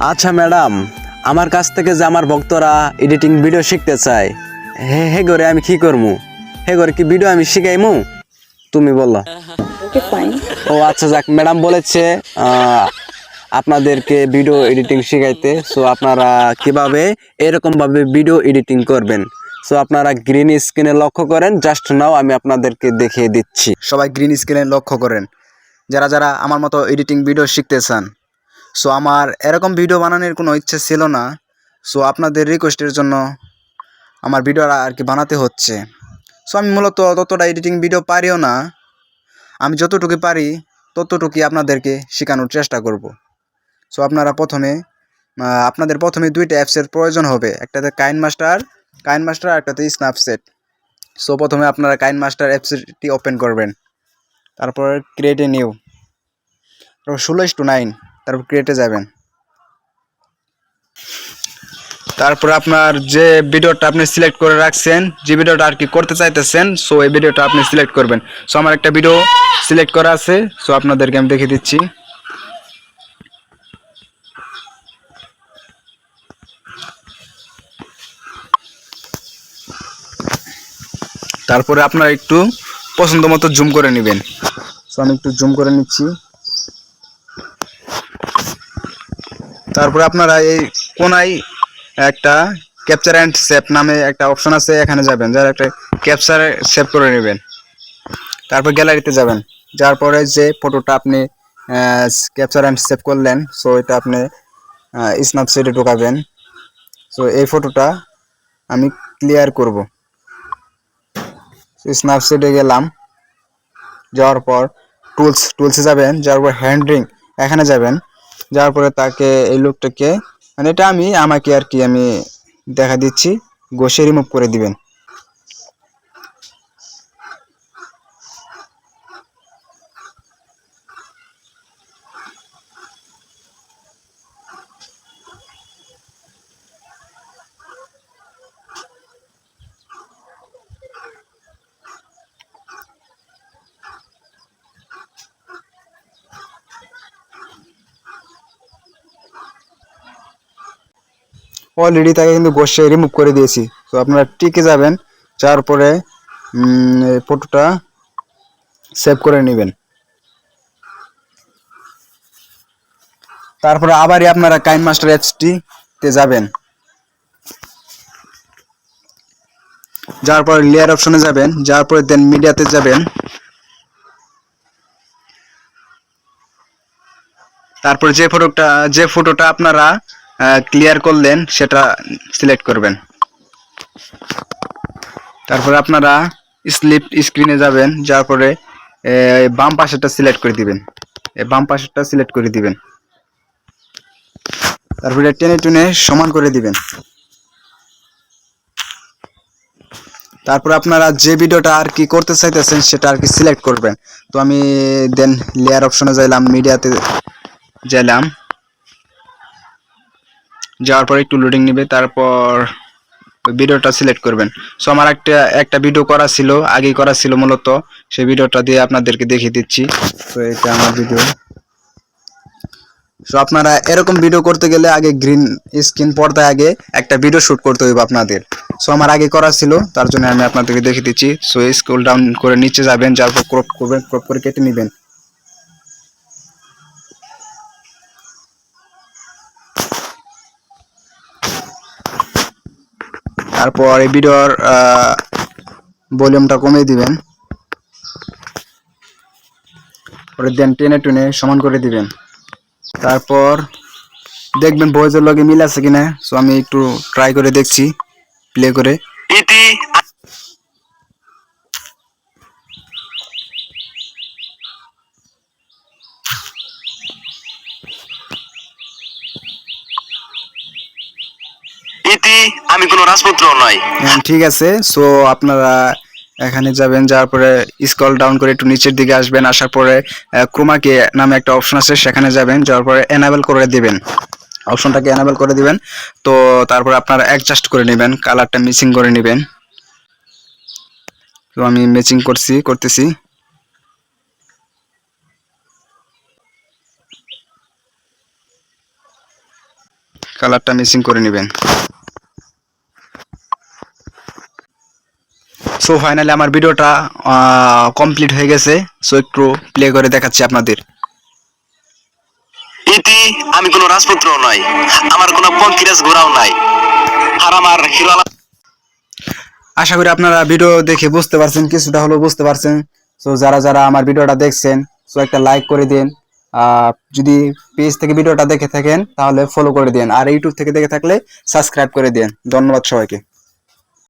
আচ্ছা ম্যাডাম আমার কাছ থেকে যে আমার ভক্তরা এডিটিং ভিডিও শিখতে চায় হে হে করে আমি কি করব হে করে কি ভিডিও আমি শিখাইমু? তুমি বললা। ও আচ্ছা যাক ম্যাডাম বলেছে আহ, আপনাদেরকে ভিডিও এডিটিং শিখাইতে। সো আপনারা কীভাবে এরকম ভাবে ভিডিও এডিটিং করবেন? সো আপনারা গ্রিন স্ক্রিনে লক্ষ্য করেন জাস্ট নাও আমি আপনাদেরকে দেখিয়ে দিচ্ছি। সবাই গ্রিন স্ক্রিনে লক্ষ্য করেন। যারা যারা আমার মতো এডিটিং ভিডিও শিখতে চান সো আমার এরকম ভিডিও বানানোর কোনো ইচ্ছে ছিল না। সো আপনাদের রিকোয়েস্টের জন্য আমার ভিডিওটা আর কি বানাতে হচ্ছে। সো আমি মূলত ততটা এডিটিং ভিডিও পারিও না। আমি যতটুকু পারি, ততটুকুই আপনাদেরকে শেখানোর চেষ্টা করব। সো আপনারা প্রথমে আপনাদের প্রথমে দুইটা অ্যাপসের প্রয়োজন হবে। একটাতে কাইন মাস্টার কাইন মাস্টার একটাতে স্ন্যাপসেট সো প্রথমে আপনারা কাইন মাস্টার অ্যাপসটি ওপেন করবেন। তারপর ক্রিয়েটে নিউ তারপর ষোলো টু নাইন তারপর ক্রিয়েটে যাবেন। তারপর আপনার যে ভিডিওটা আপনি সিলেক্ট করে রাখছেন, যে ভিডিওটা আর কি করতে চাইতেছেন সো এই ভিডিওটা আপনি সিলেক্ট করবেন। সো আমার একটা ভিডিও সিলেক্ট করা আছে সো আপনাদেরকে আমি দেখিয়ে দিচ্ছি। তারপরে আপনারা একটু পছন্দ মতো জুম করে নেবেন। সো আমি একটু জুম করে নিচ্ছি। তারপরে আপনারা এই কোনায় একটা ক্যাপচার অ্যান্ড সেভ নামে একটা অপশন আছে, এখানে যাবেন। যার একটা ক্যাপচার সেভ করে নেবেন। তারপর গ্যালারিতে যাবেন। যার পরে যে ফটোটা আপনি ক্যাপচার অ্যান্ড সেভ করলেন সো এটা আপনি স্ন্যাপচ্যাটে ঢোকাবেন। সো এই ফটোটা আমি ক্লিয়ার করব। স্ন্যাপচ্যাটে গেলাম। যাওয়ার পর টুলস টুলসে যাবেন। যাওয়ার পর হ্যান্ডরিং এখানে যাবেন। যাওয়ার পরে তাকে, এই লোকটাকে মানে এটা আমি, আমাকে আর কি আমি দেখা দিচ্ছি। গোসে রিমুভ করে দিবেন। অলরেডি তাকে কিন্তু গোসে রিমুভ করে দিয়েছি। তো আপনারা টিকে যাবেন যাওয়ার পরে উম, ফটোটা সেভ করে নেবেন। তারপরে আবারই আপনারা কাইন মাস্টার অ্যাপসটি তে যাবেন। যাওয়ার পরে লেয়ার অপশনে যাবেন যাওয়ার পরে দেন মিডিয়াতে যাবেন। তারপরে যে ফটোটা যে ফটোটা আপনারা ক্লিয়ার করলেন, সেটা সিলেক্ট করবেন। তারপরে আপনারা স্লিপ স্ক্রিনে যাবেন যার পরে বাম পাশেরটা সিলেক্ট করে দিবেন। বাম পাশেরটা সিলেক্ট করে দিবেন। তারপরে টেনে টেনে সমান করে দিবেন। তারপর আপনারা যে ভিডিওটা আর কি করতে চাইতেছেন, সেটা আর কি সিলেক্ট করবেন। তো আমি দেন লেয়ার অপশনে যাইলাম মিডিয়াতে যাইলাম। যাওয়ার পর একটু লোডিং নেবে, তারপর ভিডিওটা সিলেক্ট করবেন। সো আমার একটা একটা ভিডিও করা ছিল, আগেই করা ছিল মূলত। সেই ভিডিওটা দিয়ে আপনাদেরকে দেখিয়ে দিচ্ছি। তো এটা আমার ভিডিও সো আপনারা এরকম ভিডিও করতে গেলে আগে গ্রিন স্ক্রিন পর্দায় আগে একটা ভিডিও শুট করতে হইব আপনাদের। সো আমার আগে করা ছিল, তার জন্য আমি আপনাদেরকে দেখিয়ে দিচ্ছি। সো স্ক্রল ডাউন করে নিচে যাবেন, যার পর ক্রপ করবেন ক্রপ করে কেটে নেবেন। তারপর এই ভিডিওর ভলিউমটা কমিয়ে দিবেন। পরে দেন টেনে টেনে সমান করে দিবেন। তারপর দেখবেন বয়েজের লগে মিল আছে কিনা সো আমি একটু ট্রাই করে দেখছি প্লে করে। ইতি আমি কোনো রাজপুত্র হ্যাঁ, ঠিক আছে। সো আপনারা এখানে যাবেন যাওয়ার পরে স্ক্রল ডাউন করে একটু নিচের দিকে আসবেন। আসার পরে ক্রোমাকে নামে একটা অপশন আছে সেখানে যাবেন। যাওয়ার পরে এনাবেল করে দিবেন। অপশনটাকে এনাবেল করে দিবেন। তো তারপর আপনারা অ্যাডজাস্ট করে নেবেন। কালারটা মিসিং করে নেবেন। তো আমি ম্যাচিং করছি করতেছি। কালারটা মিসিং করে নেবেন। সো ফাইনালি আমার ভিডিওটা কমপ্লিট হয়ে গেছে। সো একটু প্লে করে দেখাচ্ছি আপনাদের। ইতি আমি কোনো রাজপুত্র নয় আমার কোনো পঙ্কিরাজ ঘোড়াও নাই। আর আমার হিরো আশা করি আপনারা ভিডিও দেখে বুঝতে পারছেন কিছুটা হলেও বুঝতে পারছেন। সো যারা যারা আমার ভিডিওটা দেখছেন সো একটা লাইক করে দিন। যদি পেজ থেকে ভিডিওটা দেখে থাকেন তাহলে ফলো করে দিন। আর ইউটিউব থেকে দেখে থাকলে সাবস্ক্রাইব করে দিন। ধন্যবাদ সবাইকে।